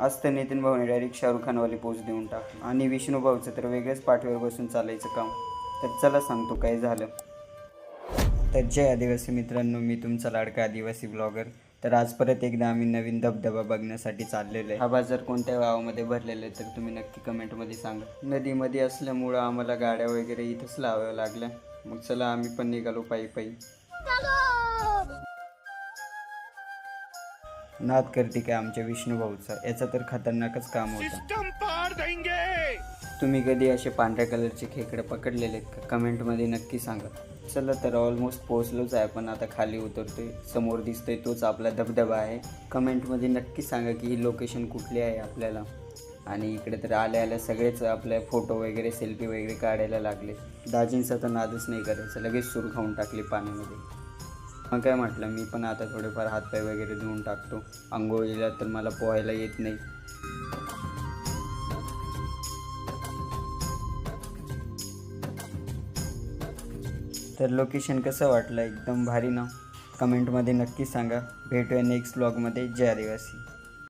आज तर नितीन भाऊने डायरेक्ट शाहरुख खानवाली पोच देऊन टाक आणि विष्णू भाऊचं तर वेगळंच पाठीवर बसून चालायचं काम. तर चला सांगतो काय झालं. तर जय आदिवासी मित्रांनो मी तुमचा लाडका आदिवासी ब्लॉगर तर आज परत एकदा आम्ही नवीन धबधबा बघण्यासाठी चाललेलो आहे. हा बाजार कोणत्या गावामध्ये भरलेला आहे तर तुम्ही नक्की कमेंटमध्ये सांगा. नदीमध्ये असल्यामुळं आम्हाला गाड्या वगैरे इथंच लावाव्या लागल्या. मग चला आम्ही पण निघालो पायी पायी. नाद करते काय आमच्या विष्णू भाऊचा? याचा तर खतरनाकच काम होतं. तुम्ही कधी असे पांढऱ्या कलरचे खेकडे पकडलेले का? कमेंटमध्ये नक्की सांगा. चला तर ऑलमोस्ट पोहोचलोच आहे पण आता खाली उतरतोय. समोर दिसतोय तोच आपला धबधबा आहे. कमेंटमध्ये नक्की सांगा की ही लोकेशन कुठली आहे आपल्याला? आणि इकडे तर आल्या आल्या सगळेच आपले फोटो वगैरे सेल्फी वगैरे काढायला लागले. दाजींचा तर नादच नाही करायचं. लगेच सूर खाऊन टाकली पाण्यामध्ये. मग काय म्हटलं? मी पण आता थोडेफार हातपाय वगैरे धुवून टाकतो. आंघोळीला तर मला पोहायला येत नाही. तर लोकेशन कसं वाटलं? एकदम भारी ना? कमेंटमध्ये नक्की सांगा. भेटूया नेक्स्ट ब्लॉगमध्ये जय आदिवासी.